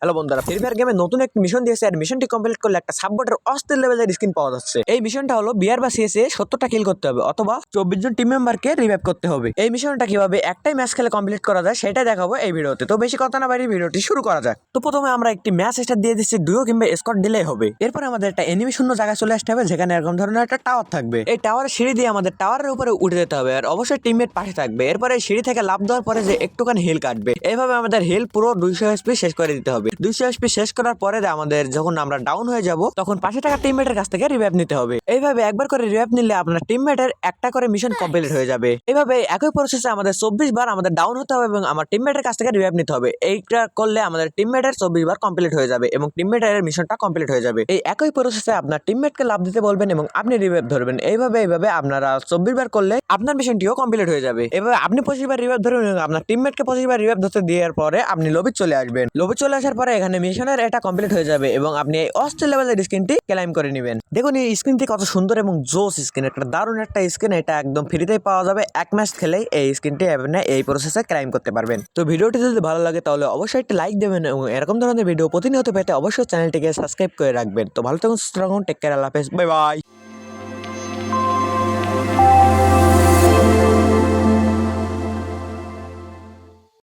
Hello বন্ধুরা free fire গেমে নতুন একটি মিশন দিয়েছে। আর মিশনটি কমপ্লিট করলে একটা সাববোর্ডের অস্থির লেভেলের স্কিন পাওয়া যাচ্ছে। এই মিশনটা হলো বিয়ার বা সিএসএ সত্তরটা কিল করতে হবে অথবা চব্বিশ জন টিম মেম্বারকে রিভাইভ করতে হবে। এই মিশনটা কীভাবে একটাই ম্যাচ খেলে কমপ্লিট করা যায় সেটাই দেখাবো এই ভিডিওতে। তো বেশি কথা না বাড়ি ভিডিওটি শুরু করা যাক। তো প্রথমে আমরা একটি ম্যাচ স্টার্ট দিয়ে দিচ্ছি দুয়ো কিংবা স্কট দিলেই হবে। এরপর আমাদের একটা এনিমি শূন্য জায়গায় চলে আসতে হবে, যেখানে এরকম ধরনের একটা টাওয়ার থাকবে। এই টাওয়ারের সিঁড়ি দিয়ে আমাদের টাওয়ারের উপরে উঠে যেতে হবে, আর অবশ্যই টিমমেট পাশে থাকবে। এরপরে সিঁড়ি থেকে লাভ দেওয়ার পরে যে একটুখানি হিল কাটবে। এইভাবে আমাদের হিল পুরো দুইশো এসপি শেষ করে দিতে হবে। দুইশো এসপি শেষ করার পরে আমাদের যখন আমরা ডাউন হয়ে যাব তখন পাশে থাকা টিমমেটের কাছ থেকে রিভাইভ নিতে হবে। এইভাবে একবার করে রিভাইভ নিলে আপনার টিমমেটের একটা করে মিশন কমপ্লিট হয়ে যাবে। এইভাবে একই প্রসেসে আমাদের চব্বিশ বার আমাদের ডাউন হতে হবে এবং আমার টিমমেটের কাছ থেকে রিভাইভ নিতে হবে। এইটা করলে আমাদের টিমমেটের চব্বিশ বার কমপ্লিট হয়ে যাবে এবং টিমমেটের মিশনটা কমপ্লিট হয়ে যাবে। এই একই প্রসেসে আপনার টিমমেটকে লাভ দিতে বলবেন এবং আপনি রিভাইভ ধরবেন। এইভাবে এইভাবে আপনারা চব্বিশ বার করলে আপনার মিশনটিও কমপ্লিট হয়ে যাবে। এভাবে আপনি পঁচিশ বার রিভাইভ ধরবেন এবং আপনার টিমমেটকে পঁচিশ বার রিভাইভ ধরতে দেওয়ার পরে আপনি লবি চলে আসবেন। লবি চলে আসার পরে এখানে মিশনের এটা কমপ্লিট হয়ে যাবে এবং আপনি এই অস্ট্রেল লেভেলের স্ক্রিনটি ক্লাইম করে নেবেন। দেখুন, এই স্ক্রিনটি কত সুন্দর এবং জোস স্ক্রিন একটা দারুণ একটা স্ক্রিন এটা একদম ফ্রিতেই পাওয়া যাবে। এক ম্যাচ খেলেই এই স্ক্রিনটি আপনি এই প্রসেসে ক্লাইম করতে পারবেন। তো ভিডিওটি যদি ভালো লাগে, তাহলে অবশ্যই একটা লাইক দেবেন এবং এরকম ধরনের ভিডিও প্রতিনিয়ত পেতে অবশ্যই চ্যানেলটিকে সাবস্ক্রাইব করে রাখবেন। তো ভালো থাকুন, সুস্থ টেক কেয়ার আল্লাহ হাফেজ বাই বাই